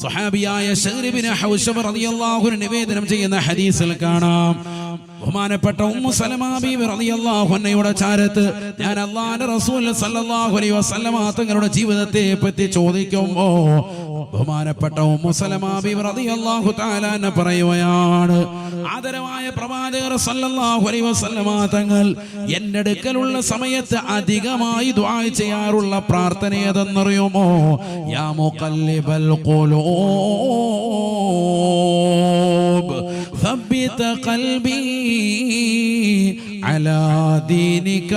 സ്വഹാബിയായ അൻഹു നിവേദനം ചെയ്യുന്ന ഹദീസിൽ കാണാം. ബഹുമാനപ്പെട്ട ഉമ്മു ചാരത്ത് ഞാൻ അള്ളാന്റെ റസൂൽ സല്ലല്ലാഹു അലൈഹി വസല്ലമ തങ്ങളുടെ ജീവിതത്തെ പറ്റി ചോദിക്കുമ്പോൾ ബഹുമാനപ്പെട്ട ഉമ്മു തആല പറയുകയാണ് ആദരവായ പ്രവാചകർ സല്ലല്ലാഹു അലൈഹി വസല്ലമ തങ്ങൾ എന്റെ അടുക്കലുള്ള സമയത്ത് അധികമായി ദുആ ചെയ്യാറുള്ള പ്രാർത്ഥന ഏതെന്നറിയുമോ? യാ മുഖല്ലിബൽ ഖുലൂബ് ثبت قلبي على دينك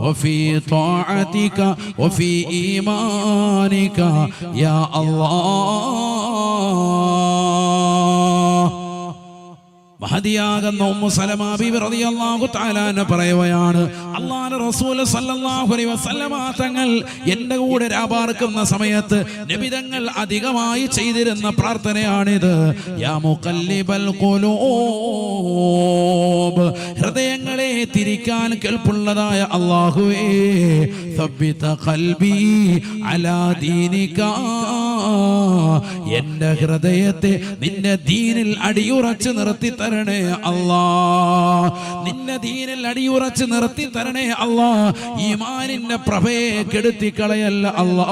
وفي طاعتك وفي إيمانك. يا الله. സലമാ ബിബി റളിയല്ലാഹു പറയുകയാണ് അല്ലാഹുവിന്റെ റസൂൽ സല്ലല്ലാഹു അലൈഹി വസല്ലമ തങ്ങൾ എന്റെ കൂടെ രാപാർക്കുന്ന സമയത്ത് നബി തങ്ങൾ അധികമായി ചെയ്തിരുന്ന പ്രാർത്ഥനയാണിത്. യാ ഖുലൂബ് ഹൃദയങ്ങളെ തിരിക്കാൻ കെൽപ്പുള്ളതായ അല്ലാഹുവേ സബ്ബിത ഖൽബി അലാ എന്റെ ഹൃദയത്തെ നിന്റെ ദീനിൽ അടിയുറച്ച് നിർത്തി തരണേ അല്ലാ. നിന്നെ ദീനിൽ അടിയുറച്ച് നിർത്തി തരണേ അല്ലാ. ഈമാനിന്റെ പ്രഭയെ കെടുത്തി കളയല്ല അല്ലാ.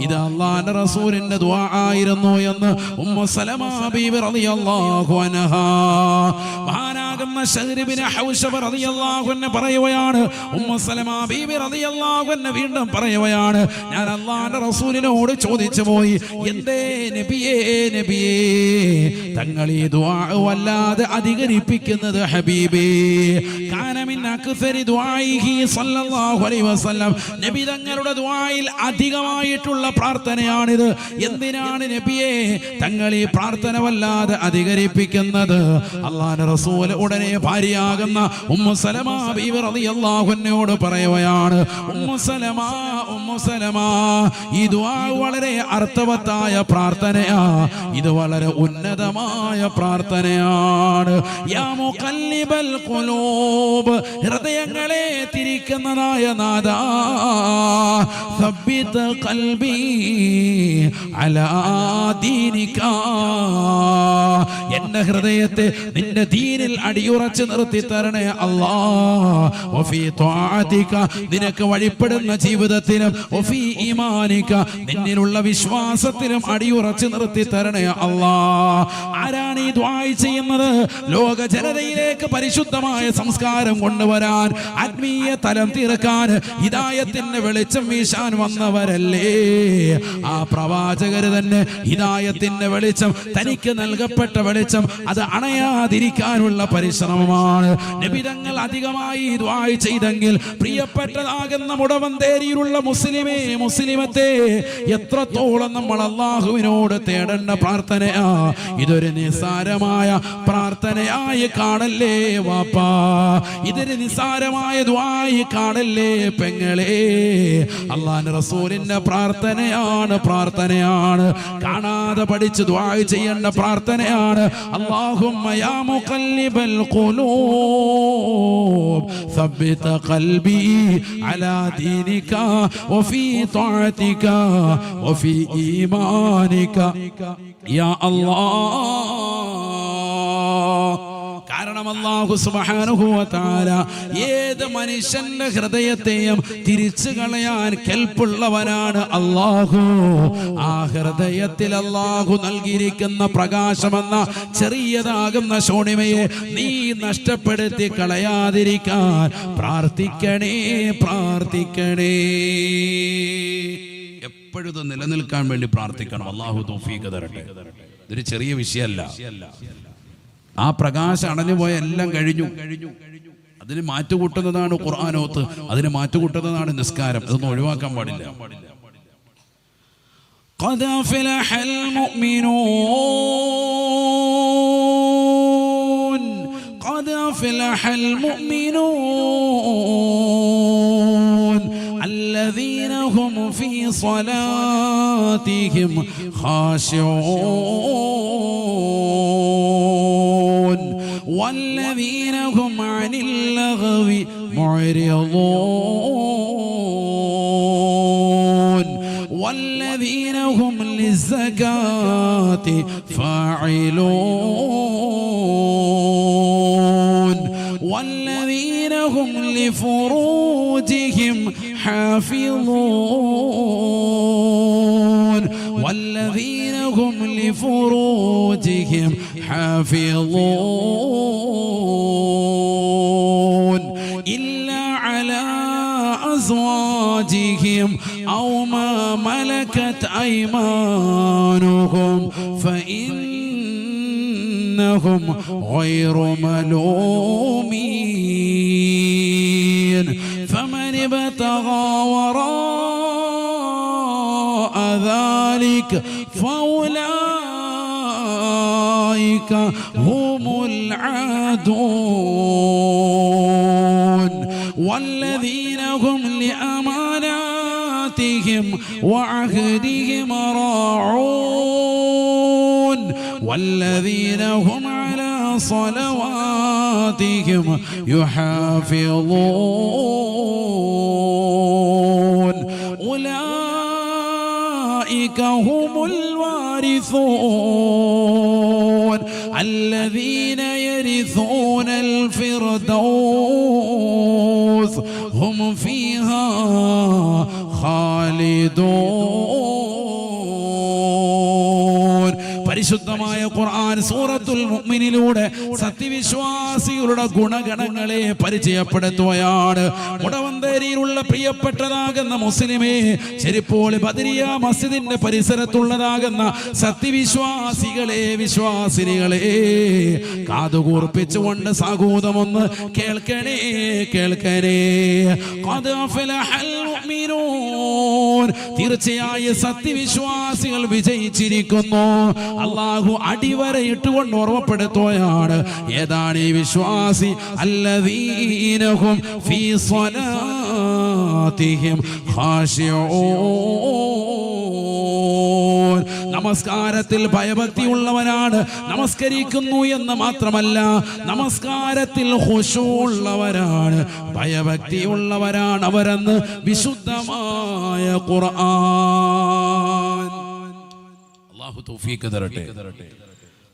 ഇത് അള്ളാന്റെ റസൂലിന്റെ ദുആ ആയിരുന്നു എന്ന് ഉമ്മ സലമാ ബീബി റളിയല്ലാഹു അൻഹാ. മഹാനാകുന്ന ശഹ്രിബിന് ഹൗഷബ റളിയല്ലാഹു അൻഹു പറയുകയാണ് ഉമ്മ സലമ ബീബി റളിയല്ലാഹു അൻഹു വീണ്ടും പറയുകയാണ്. ഞാൻ അള്ളാന്റെ റസൂലിനോട് ചോദിച്ചു പോയി എന്തേ നബിയേ നബിയേ തങ്ങൾ ഈ ദുആ വല്ലാതെ അധികരിപ്പിക്കുന്നത് ഹബീബേ കാനമിൻ അക്സരി ദുആഇഹി സല്ലല്ലാഹു അലൈഹി വസല്ലം നബി തങ്ങളുടെ ദുആയിൽ അധികമായിട്ടുള്ള പ്രാർത്ഥനയാണിത്. എന്തിനാണ് നബിയെ തങ്ങൾ ഈ പ്രാർത്ഥന വല്ലാതെ അധികരിപ്പിക്കുന്നത്? അള്ളാഹുവിന്റെ റസൂൽ ഉടനെ ഭാര്യയാകുന്ന ഉമ്മു സലമ ബീവി റളിയല്ലാഹു അൻഹയോട് പറയുകയാണ് ഉമ്മു സലമ ഉമ്മു സലമ ഈ ദുആ വളരെ അർത്ഥവത്തായ പ്രാർത്ഥനയാ. ഇത് വളരെ ഉന്നതമായ പ്രാർത്ഥനയാണ്. ഹൃദയങ്ങളെ തിരിക്കുന്നതായ നാദാ കൽബി ഖൽബി അലാ ദീനിക. എന്റെ ഹൃദയത്തെ നിന്റെ ദീനിൽ അടിയുറച്ച് നിർത്തി തരണേ അല്ലാ. നിനക്ക് വഴിപ്പെടുന്ന ജീവിതത്തിലും വഫീ ഈമാനിക നിന്നിലുള്ള വിശ്വാസത്തിലും അടിയുറച്ച് നിർത്തി തരണേ അല്ലാ. ആരാണ് ഈ ദ്വായി ചെയ്യുന്നത്? ലോക ജനതയിലേക്ക് പരിശുദ്ധമായ സംസ്കാരം കൊണ്ടുവരാൻ ആത്മീയ തലം തീർക്കാൻ ഹിതായത്തിന്റെ വെളിച്ചം വീശാൻ വന്നവരല്ലേ? ആ പ്രവാചകര് തന്നെ ഹിതായത്തിന്റെ വെളിച്ചം തനിക്ക് നൽകപ്പെട്ട വെളിച്ചം അത് അണയാതിരിക്കാനുള്ള പരിശ്രമമാണ്. നബിതങ്ങൾ അധികമായി ദ്വായ് ചെയ്തെങ്കിൽ പ്രിയപ്പെട്ടതാകുന്ന മുടവന്തേരിയിലുള്ള മുസ്ലിമേ മുസ്ലിമത്തെ എത്രത്തോളം നമ്മൾ അള്ളാഹുവിനോട് തേടേണ്ട പ്രാർത്ഥനയാ. ഇതൊരു നിസ്സാരമായ പ്രാർത്ഥനയായി കാണല്ലേ വാപ്പാ. ഇതൊരു നിസ്സാരമായ ദ്വായി കാണല്ലേ പെങ്ങളെ. അള്ളാൻ റസൂലിന്റെ പ്രാർത്ഥനയാണ് പ്രാർത്ഥനയാണ്. കാണാതെ പഠിച്ച് ദ്വായ് ചെയ്യേണ്ട പ്രാർത്ഥനയാണ്. അള്ളാഹു القلوب. ثبت قلبي على دينك وفي طاعتك وفي إيمانك. يا الله. കാരണം അള്ളാഹു വ ഏത് മനുഷ്യന്റെ ഹൃദയത്തെയും തിരിച്ചു കളയാൻ കെൽപ്പുള്ളവനാണ് അള്ളാഹു ആ ഹൃദയത്തിൽ അള്ളാഹു നൽകിയിരിക്കുന്ന പ്രകാശമെന്ന ചെറിയതാകുന്ന ശോണിമയെ നീ നഷ്ടപ്പെടുത്തി കളയാതിരിക്കാൻ പ്രാർത്ഥിക്കണേ പ്രാർത്ഥിക്കണേ. എപ്പോഴും നിലനിൽക്കാൻ വേണ്ടി പ്രാർത്ഥിക്കണം. അള്ളാഹു തൗഫീഖ് തരട്ടെ. ഇതൊരു ചെറിയ വിഷയമല്ല. ആ പ്രകാശം അണഞ്ഞു പോയ എല്ലാം കഴിഞ്ഞു അതിന് മാറ്റുകൂട്ടുന്നതാണ് ഖുർആാനോത്ത് അതിന് മാറ്റുകൂട്ടുന്നതാണ് നിസ്കാരം അതൊന്നും ഒഴിവാക്കാൻ പാടില്ല قد أفلح المؤمنون قد أفلح المؤمنون الذين هم في صلاتهم خاشعون. والذين هم عن اللغو معرضون. والذين هم للزكاة فاعلون. والذين هم لفروجهم حافظون. والذين هم لفروجهم حافظون. إلا على أزواجهم أو ما ملكت أيمانهم فإنهم غير ملومين. ابتغى وراء ذلك فأولئك هم العادون والذين هم لأماناتهم وعهدهم راعون والذين هم على صلواتهم يحافظون أولئك هم الوارثون الذين يرثون الفردوس هم فيها خالدون പരിശുദ്ധമായ ഖുർആൻ സൂറത്തുൽ മുഅ്മിനിലൂടെ സത്യവിശ്വാസികളുടെ ഗുണഗണങ്ങളെ പരിചയപ്പെടുത്തുകയാണ്. മുടവന്തേരിയിലുള്ള പ്രിയപ്പെട്ടതാകുന്ന മുസ്ലിമേ ചെരിപ്പോൾ ബദരിയ മസ്ജിദിന്റെ പരിസരത്തുള്ളതാകുന്ന സത്യവിശ്വാസികളെ വിശ്വാസിനികളെ കാതുകൂർപ്പിച്ചുകൊണ്ട് സാഗൂതമൊന്ന് കേൾക്കണേ കേൾക്കണേ. തീർച്ചയായും സത്യവിശ്വാസികൾ വിജയിച്ചിരിക്കുന്നു. അള്ളാഹു അടിവരയിട്ടുകൊണ്ട് ഓർമ്മപ്പെടുത്തുകയാണ്. ഏതാണ് ഈ വിശ്വാസി? അല്ലദീനഹും ഫീ സ്വലാത്തിഹിം ഖാശിഊൻ നമസ്കാരത്തിൽ ഭയഭക്തിയുള്ളവനാണ്. നമസ്കരിക്കുന്നു എന്ന് മാത്രമല്ല നമസ്കാരത്തിൽ ഹുഷുള്ളവരാണ് ഭയഭക്തിയുള്ളവരാണ് അവരെന്ന് വിശുദ്ധമായ ഖുർആൻ. അള്ളാഹു തൗഫീഖ് തരട്ടെ.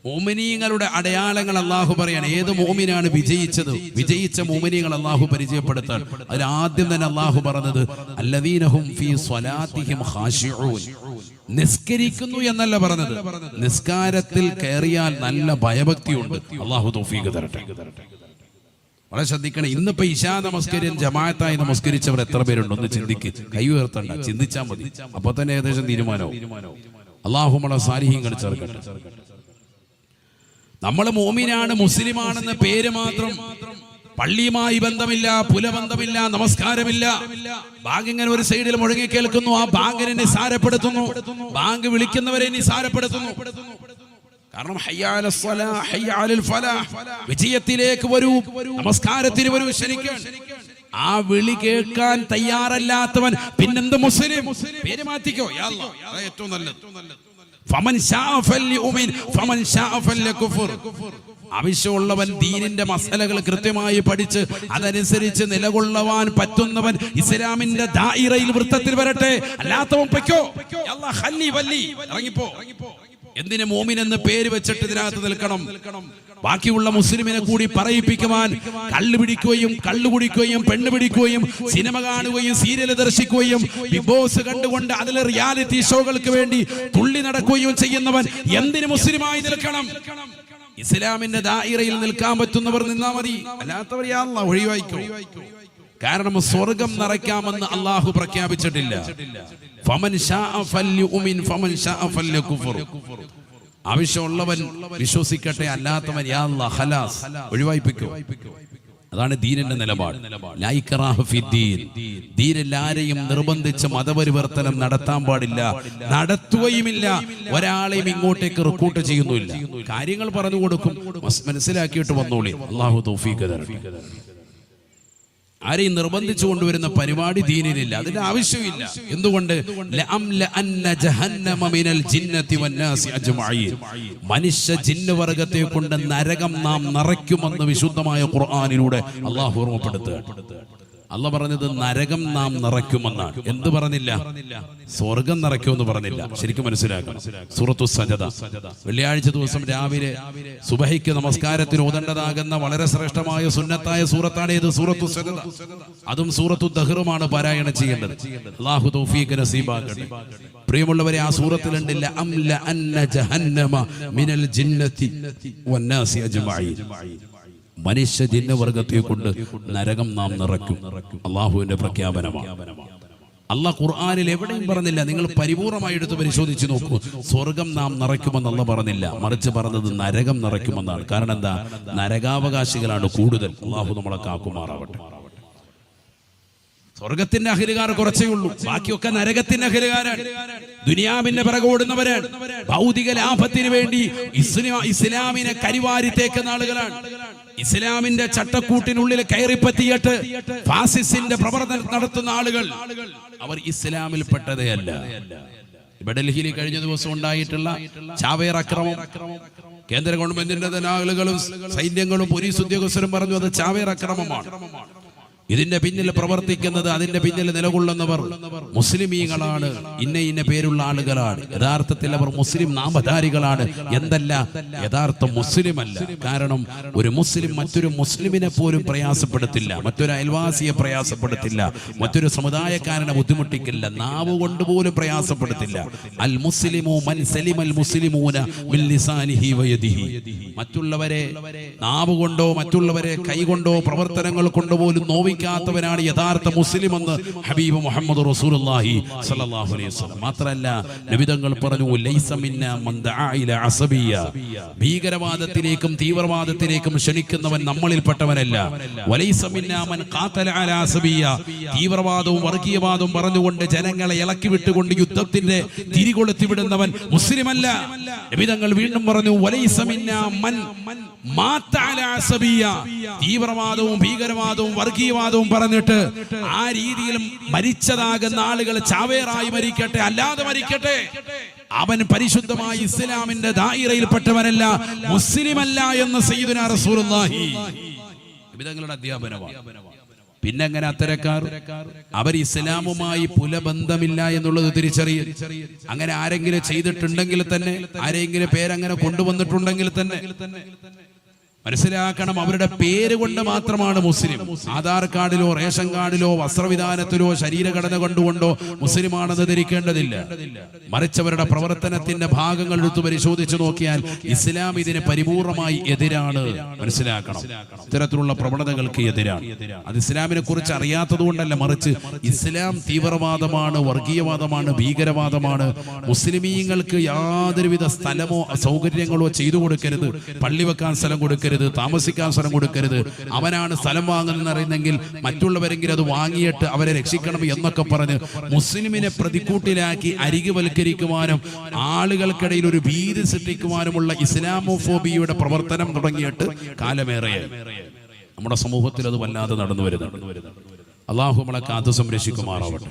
മോമിനീങ്ങളുടെ അടയാളങ്ങൾ അള്ളാഹു പറയാണ്. ഏത് മോമിനാണ് വിജയിച്ചത്? വിജയിച്ച മോമിനീങ്ങൾ അള്ളാഹു പരിചയപ്പെടുത്താൻ. അതിൽ ആദ്യം തന്നെ അള്ളാഹു പറഞ്ഞത് അല്ലദീനഹും ഫീ സ്വലാത്തിഹിം നിസ്കരിക്കുന്നു എന്നല്ല പറഞ്ഞത്. നിസ്കാരത്തിൽ കയറിയാൽ നല്ല ഭയഭക്തിയുണ്ട്. അള്ളാഹു തൗഫീഖ് തരട്ടെ. വളരെ ശ്രദ്ധിക്കണം ഇന്നിപ്പോ ഇശാ നമസ്കരിയൻ ജമാഅത്തായി നമസ്കരിച്ചവർ എത്ര പേരുണ്ട്? ഒന്ന് ചിന്തിക്ക്. കൈ ഉയർത്തണ്ട ചിന്തിച്ചാൽ മതി. അപ്പൊ തന്നെ ഏകദേശം തീരുമാനവും. അള്ളാഹുമള സാരിഹ്യങ്ങൾ ചേർക്കട്ടെ നമ്മൾ മോമിനാണ് മുസ്ലിമാണെന്ന് പേര് മാത്രം. പള്ളിയുമായി ബന്ധമില്ല പുലബന്ധമില്ല നമസ്കാരമില്ല. ബാങ്ക് ഇങ്ങനെ ഒരു സൈഡിൽ മുഴങ്ങി കേൾക്കുന്നു ആ ബാങ്കിനെ നിസാരപ്പെടുത്തുന്നു ബാങ്ക് വിളിക്കുന്നവരെ നിസാരപ്പെടുത്തുന്നു കാരണം. വിജയത്തിലേക്ക് വരൂ നമസ്കാരത്തിന് വരൂ ശരിക്കും ആ വിളി കേൾക്കാൻ തയ്യാറല്ലാത്തവൻ പിന്നെന്ത് മുസ്ലിം? പേര് മാറ്റിക്കോ. ഏറ്റവും നല്ലത്. ആവശ്യമുള്ളവൻ ദീനിന്റെ മസലകൾ കൃത്യമായി പഠിച്ച് അതനുസരിച്ച് നിലകൊള്ളവാൻ പറ്റുന്നവൻ ഇസ്ലാമിന്റെ ദായിറയിൽ വൃത്തത്തിൽ വരട്ടെ. അല്ലാത്തവൻ പൊയ്ക്കോ. ഇറങ്ങിപ്പോ. എന്തിന് മോമിൻ എന്ന് പേര് വെച്ചിട്ട് ഇതിനകത്ത് നിൽക്കണം? ബാക്കിയുള്ള മുസ്ലിമിനെ കൂടി പറയിപ്പിക്കുവാൻ കള്ളു പിടിക്കുകയും കള്ളു കുടിക്കുകയും പെണ്ണ് പിടിക്കുകയും സിനിമ കാണുകയും സീരിയൽ ദർശിക്കുകയും ബിഗ് ബോസ് കണ്ടുകൊണ്ട് അതിലെ റിയാലിറ്റി ഷോകൾക്ക് വേണ്ടി തുള്ളി നടക്കുകയും ചെയ്യുന്നവൻ എന്തിന് മുസ്ലിമായി നിൽക്കണം? ഇസ്ലാമിന്റെ ദായിറയിൽ നിൽക്കാൻ പറ്റുന്നവർ നിന്നാ മതി. അല്ലാത്തവർ ഒഴിവായിക്കോ കാരണം സ്വർഗം നിറയ്ക്കാമെന്ന് അള്ളാഹു പ്രഖ്യാപിച്ചിട്ടില്ല. ആവശ്യമുള്ളവൻ വിശ്വസിക്കട്ടെ അല്ലാത്തവൻ ഒഴിവായിപ്പിക്കോ. അതാണ് ദീനിന്റെ നിലപാട്. ദീനെല്ലാരെയും നിർബന്ധിച്ച് മതപരിവർത്തനം നടത്താൻ പാടില്ല. നടത്തുകയുമില്ല. ഒരാളെയും ഇങ്ങോട്ടേക്ക് റിക്രൂട്ട് ചെയ്യുന്നില്ല കാര്യങ്ങൾ പറഞ്ഞു കൊടുക്കും. മനസ്സിലാക്കിയിട്ട് വന്നോളി. അള്ളാഹു തൗഫീഖ് ആരെയും നിർബന്ധിച്ചു കൊണ്ടുവരുന്ന പരിപാടി ദീനിലില്ല അതിന്റെ ആവശ്യമില്ല. എന്തുകൊണ്ട്? മനുഷ്യ. മനുഷ്യ ജിന്നവർഗത്തെ കൊണ്ട് നരകം നാം നിറയ്ക്കുമെന്ന് വിശുദ്ധമായ ഖുർആാനിലൂടെ അള്ളാഹു ഓർമ്മപ്പെടുത്തുക അല്ല പറഞ്ഞത് നരകം നാം നിറയ്ക്കുമെന്നാണ്. എന്ത് പറഞ്ഞില്ല? സ്വർഗം നിറയ്ക്കുമെന്ന് പറഞ്ഞില്ല. ശരിക്കും മനസ്സിലാക്കണം. സുറത്തു സജത വെള്ളിയാഴ്ച ദിവസം രാവിലെ സുബഹിക്ക് നമസ്കാരത്തിന് ഓതേണ്ടതാകുന്ന വളരെ ശ്രേഷ്ഠമായ സുന്നത്തായ സൂറത്താണ് ഇത്. സൂറത്തു സജത അതും സൂറത്തു ദഹറുമാണ് പാരായണം ചെയ്യേണ്ടത് അള്ളാഹു തൗഫീഖ് നസീബാക്കട്ടെ. പ്രിയമുള്ളവരെ ആ സൂറത്തിലുണ്ടില്ല അംല അന്ന ജഹന്നമ മിനൽ ജിന്നത്തി വന്നാസി അജ്മഈൻ. മനുഷ്യ ജിന്നവർഗത്തെ കൊണ്ട് നരകം നാം നിറയ്ക്കും. അള്ളാഹുവിന്റെ പ്രഖ്യാപനമാണ്. അള്ളാഹ് ഖുർആാനിൽ എവിടെയും പറഞ്ഞില്ല നിങ്ങൾ പരിപൂർണമായി എടുത്ത് പരിശോധിച്ച് നോക്കൂ. സ്വർഗം നാം നിറയ്ക്കുമെന്ന് അല്ല പറഞ്ഞില്ല. മറിച്ച് പറഞ്ഞത് നരകം നിറയ്ക്കുമെന്നാണ്. കാരണം എന്താ? നരകാവകാശികളാണ് കൂടുതൽ. അള്ളാഹു നമ്മളെ കാക്കുമാറാവട്ടെ. സ്വർഗത്തിന്റെ അഹിലുകാർ കുറച്ചേ ഉള്ളൂ. ബാക്കിയൊക്കെ നരകത്തിന്റെ അഹിലുകാരാണ് ദുനിയാവിന്റെ പിറകോടുന്നവരാണ് ഭൗതിക ലാഭത്തിന് വേണ്ടി ഇസ്ലാ ഇസ്ലാമിനെ കരിവാരി തേക്കുന്ന ആളുകളാണ്. ഇസ്ലാമിന്റെ ചട്ടക്കൂട്ടിനുള്ളിൽ കയറിപ്പറ്റിയിട്ട് ഫാസിസിന്റെ പ്രവർത്തനം നടത്തുന്ന ആളുകൾ അവർ ഇസ്ലാമിൽ പെട്ടതേ അല്ല ഡൽഹിയിൽ കഴിഞ്ഞ ദിവസം ഉണ്ടായിട്ടുള്ള ചാവേർ അക്രമം. കേന്ദ്ര ഗവൺമെന്റിന്റെ ആളുകളും സൈന്യങ്ങളും പോലീസ് ഉദ്യോഗസ്ഥരും പറഞ്ഞു അത് ചാവേർ അക്രമമാണ്. ഇതിന്റെ പിന്നിൽ പ്രവർത്തിക്കുന്നത് അതിന്റെ പിന്നിൽ നിലകൊള്ളുന്നവർ മുസ്ലിമീങ്ങളാണ്. ഇന്ന ഇന്ന പേരുള്ള ആളുകളാണ്. യഥാർത്ഥത്തിൽ അവർ മുസ്ലിം നാമധാരികളാണ്. എന്തല്ല? യഥാർത്ഥം മുസ്ലിം അല്ല കാരണം ഒരു മുസ്ലിം മറ്റൊരു മുസ്ലിമിനെ പോലും പ്രയാസപ്പെടുത്തില്ല. മറ്റൊരു അയൽവാസിയെ പ്രയാസപ്പെടുത്തില്ല. മറ്റൊരു സമുദായക്കാരനെ ബുദ്ധിമുട്ടിക്കില്ല. നാവ് കൊണ്ട് പോലും പ്രയാസപ്പെടുത്തില്ല. അൽ മുസ്ലിമു മൻ സലിം അൽ മുസ്ലിമൂന മറ്റുള്ളവരെ നാവ് കൊണ്ടോ മറ്റുള്ളവരെ കൈകൊണ്ടോ പ്രവർത്തനങ്ങൾ കൊണ്ടോ പോലും നോവിക്കാത്തവനാണ് യഥാർത്ഥ മുസ്ലിം എന്ന് ഹബീബ് മുഹമ്മദ് റസൂലുള്ളാഹി സ്വല്ലല്ലാഹു അലൈഹി വസല്ലം. മാത്രമല്ല നബിതങ്ങൾ പറഞ്ഞു ലൈസ മിന്ന മൻ ദആ അസബിയ. ഭീകരവാദത്തിലേക്കും തീവ്രവാദത്തിലേക്കും ക്ഷണിക്കുന്നവൻ നമ്മളിൽപ്പെട്ടവനല്ല. വലൈസ മിന്ന മൻ ഖാതല അലാ അസബിയ. തീവ്രവാദവും വർഗീയവാദവും പറഞ്ഞുകൊണ്ട് ജനങ്ങളെ ഇളക്കി വിട്ടുകൊണ്ട് യുദ്ധത്തിന്റെ തിരികൊളുത്തി വിടുന്നവൻ മുസ്ലിമല്ല. നബിതങ്ങൾ വീണ്ടും പറഞ്ഞു വലൈസ മിന്ന മൻ തീവ്രവാദവും ഭീകരവാദവും വർഗീയവാദവും പറഞ്ഞിട്ട് ആ രീതിയിൽ മരിച്ചതാകുന്ന ആളുകൾ ചാവേറായി മരിക്കട്ടെ അല്ലാതെ മരിക്കട്ടെ. അവൻ പരിശുദ്ധമായി ഇസ്ലാമിന്റെ ദായിറയിൽപ്പെട്ടവനല്ല മുസ്ലിമല്ല എന്ന് സയ്യിദുനാ റസൂലുള്ളാഹി. അധ്യാപനമാണ്. പിന്നെ അങ്ങനെ അത്തരക്കാർ? അവർ ഇസ്ലാമുമായി പുലബന്ധമില്ല എന്നുള്ളത് തിരിച്ചറിയും അങ്ങനെ ആരെങ്കിലും ചെയ്തിട്ടുണ്ടെങ്കിൽ തന്നെ ആരെങ്കിലും പേരങ്ങനെ കൊണ്ടുവന്നിട്ടുണ്ടെങ്കിൽ തന്നെ മനസ്സിലാക്കണം അവരുടെ പേര് കൊണ്ട് മാത്രമാണ് മുസ്ലിം. ആധാർ കാർഡിലോ റേഷൻ കാർഡിലോ വസ്ത്രവിധാനത്തിലോ ശരീരഘടന കൊണ്ടുകൊണ്ടോ മുസ്ലിമാണെന്ന് ധരിക്കേണ്ടതില്ല. മറിച്ചവരുടെ പ്രവർത്തനത്തിന്റെ ഭാഗങ്ങൾ എടുത്തു പരിശോധിച്ചു നോക്കിയാൽ ഇസ്ലാം ഇതിന് പരിപൂർണമായി എതിരാണ്. മനസ്സിലാക്കണം. ഇത്തരത്തിലുള്ള പ്രവണതകൾക്ക് എതിരാണ്. അത് ഇസ്ലാമിനെ കുറിച്ച് അറിയാത്തത് കൊണ്ടല്ല മറിച്ച് ഇസ്ലാം തീവ്രവാദമാണ് വർഗീയവാദമാണ് ഭീകരവാദമാണ്. മുസ്ലിമീങ്ങൾക്ക് യാതൊരുവിധ സ്ഥലമോ സൗകര്യങ്ങളോ ചെയ്തു കൊടുക്കരുത്. പള്ളി വെക്കാൻ സ്ഥലം കൊടുക്കരുത്. താമസിക്കാൻ സ്ഥലം കൊടുക്കരുത്. അവനാണ് സ്ഥലം വാങ്ങുന്നതെന്ന് അറിയുന്നെങ്കിൽ മറ്റുള്ളവരെങ്കിലും അത് വാങ്ങിയിട്ട് അവരെ രക്ഷിക്കണം എന്നൊക്കെ പറഞ്ഞ് മുസ്ലിമിനെ പ്രതിക്കൂട്ടിലാക്കി അരികുവൽക്കരിക്കുവാനും ആളുകൾക്കിടയിൽ ഒരു ഭീതി സൃഷ്ടിക്കുവാനുമുള്ള ഇസ്ലാമോഫോബിയയുടെ പ്രവർത്തനം തുടങ്ങിയിട്ട് കാലമേറെയായി. നമ്മുടെ സമൂഹത്തിൽ അത് വല്ലാതെ നടന്നു വരുന്നു അള്ളാഹു നമ്മളെ കാത്തു സംരക്ഷിക്കുമാറാവട്ടെ.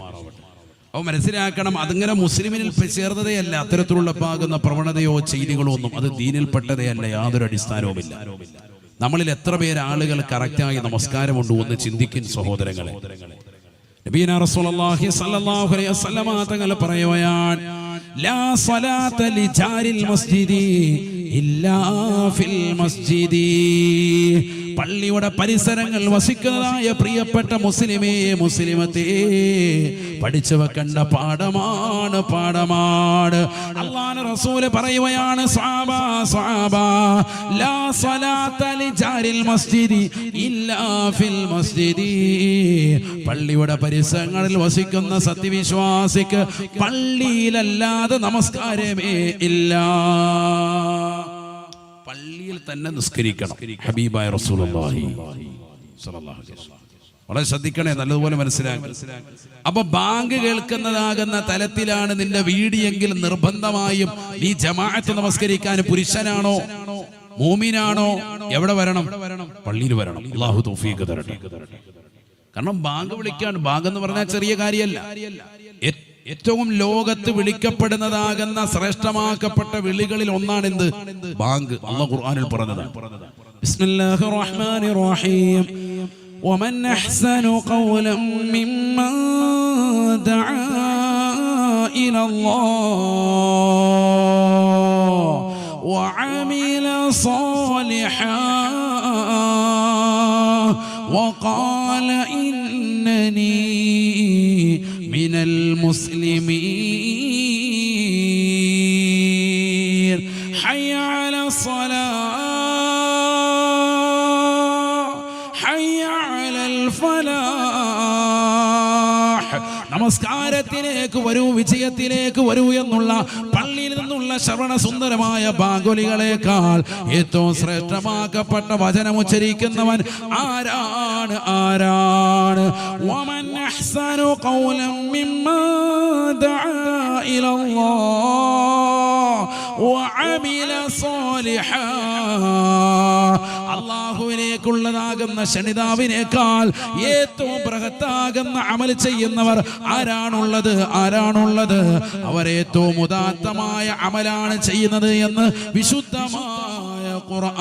അപ്പൊ മനസ്സിലാക്കണം അതിങ്ങനെ മുസ്ലിമിനിൽ ചേർന്നതേയല്ല അത്തരത്തിലുള്ള പാകുന്ന പ്രവണതയോ ചെയ്തികളോ ഒന്നും അത് ദീനിൽപ്പെട്ടതേ അല്ല. യാതൊരു അടിസ്ഥാനവുമില്ല. നമ്മളിൽ എത്ര പേര് ആളുകൾ കറക്റ്റായി നമസ്കാരമുണ്ട് ഒന്ന് ചിന്തിക്കും സഹോദരങ്ങളെ. നബീന റസൂലുള്ളാഹി സ്വല്ലല്ലാഹു അലൈഹി വസല്ലമ തങ്ങൾ പറയുകയാണ് ലാ ലിജാരിൽ മസ്ജിദി ഇല്ലാ ഫിൽ മസ്ജിദി. പള്ളിയുടെ പരിസരങ്ങൾ വസിക്കുന്നതായ പ്രിയപ്പെട്ട മുസ്ലിമേ മുസ്ലിമത്തേ പഠിച്ചു വെക്കേണ്ട പാഠമാണ് പാഠമാണ്. അള്ളാഹ് റസൂൽ പറയുകയാണ് ലാ ലിജാരിൽ മസ്ജിദി മസ്ജിദി. പള്ളിയുടെ പരിസരങ്ങളിൽ വസിക്കുന്ന സത്യവിശ്വാസിക്ക് പള്ളിയിലല്ലാതെ നമസ്കാരമേ ഇല്ല. തന്നെ നിസ്കരിക്കണം. ഹബീബായ റസൂലുള്ളാഹി. സ്വല്ലല്ലാഹു അലൈഹി വസല്ലം. വളരെ ശ്രദ്ധിക്കണേ നല്ലതുപോലെ മനസ്സിലാക്കി. അപ്പൊ ബാങ്ക് കേൾക്കുന്നതാകുന്ന തലത്തിലാണ് നിന്റെ വീടിയെങ്കിൽ നിർബന്ധമായും നീ ജമാഅത്ത് നമസ്കരിക്കാൻ പുരുഷനാണോ മോമിനാണോ എവിടെ വരണം? പള്ളിയിൽ വരണം. അള്ളാഹു തൗഫീഖ് തരട്ടെ. കാരണം ബാങ്ക് വിളിക്കാൻ ബാങ്ക് എന്ന് പറഞ്ഞാൽ ചെറിയ കാര്യമല്ല. ഏറ്റവും ലോകത്ത് വിളിക്കപ്പെടുന്നതാകുന്ന ശ്രേഷ്ഠമാക്കപ്പെട്ട വിളികളിൽ ഒന്നാണ് എന്ത് ബാങ്ക് അള്ളാഹ് ഖുർആനിൽ പറഞ്ഞതാണ് ബിസ്മില്ലാഹിർ റഹ്മാനിർ റഹീം ومن أحسن قولا ممن دعا إلى الله وعمل صالحا وقال إنني من المسلمين حي على الصلاة حي على الفلاح നമസ്കാരത്തിലേക്ക് വരൂ വിജയത്തിലേക്ക് വരൂ എന്നുള്ള പള്ളിയിൽ നിന്നുള്ള ശ്രവണ സുന്ദരമായ ബാഗുലികളെക്കാൾ ഏറ്റവും ശ്രേഷ്ഠമാക്കപ്പെട്ട വചനം ഉച്ചരിക്കുന്നവൻ ആരാണ്? ആരാണ്? സാലിഹാ അള്ളാഹുവിനേക്കുള്ളതാകുന്ന ശനിതാവിനേക്കാൾ ഏറ്റവും ബൃഹത്താകുന്ന അമൽ ചെയ്യുന്നവർ ആരാണുള്ളത്? ആരാണുള്ളത്? അവർ ഏറ്റവും ഉദാത്തമായ അമലാണ് ചെയ്യുന്നത് എന്ന് വിശുദ്ധമായ ഖുർആൻ.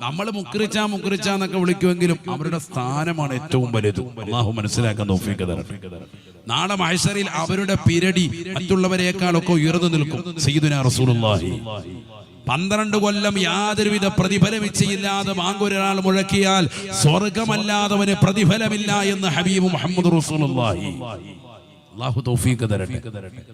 നമ്മൾ മുക്രിച്ച മുക്രിച്ച എന്നൊക്കെ വിളിക്കുമെങ്കിലും അവരുടെ സ്ഥാനമാണ് ഏറ്റവും വലുത്. അള്ളാഹു മനസ്സിലാക്കാൻ തോഫിക്ക് തരട്ടെ. നാളെ മഹശറിൽ അവരുടെ പിരടി മറ്റുള്ളവരെക്കാളൊക്കെ ഉയർന്നു നിൽക്കും. റസൂലുള്ളാഹി. പന്ത്രണ്ട് കൊല്ലം യാതൊരുവിധ പ്രതിഫലമിച്ചില്ലാതെ മാങ്കൊരാൾ മുഴക്കിയാൽ സ്വർഗമല്ലാതവന് പ്രതിഫലമില്ല എന്ന് ഹബീബ് മുഹമ്മദ് റസൂലുള്ളാഹി. തൗഫീഖ് തരട്ടെ.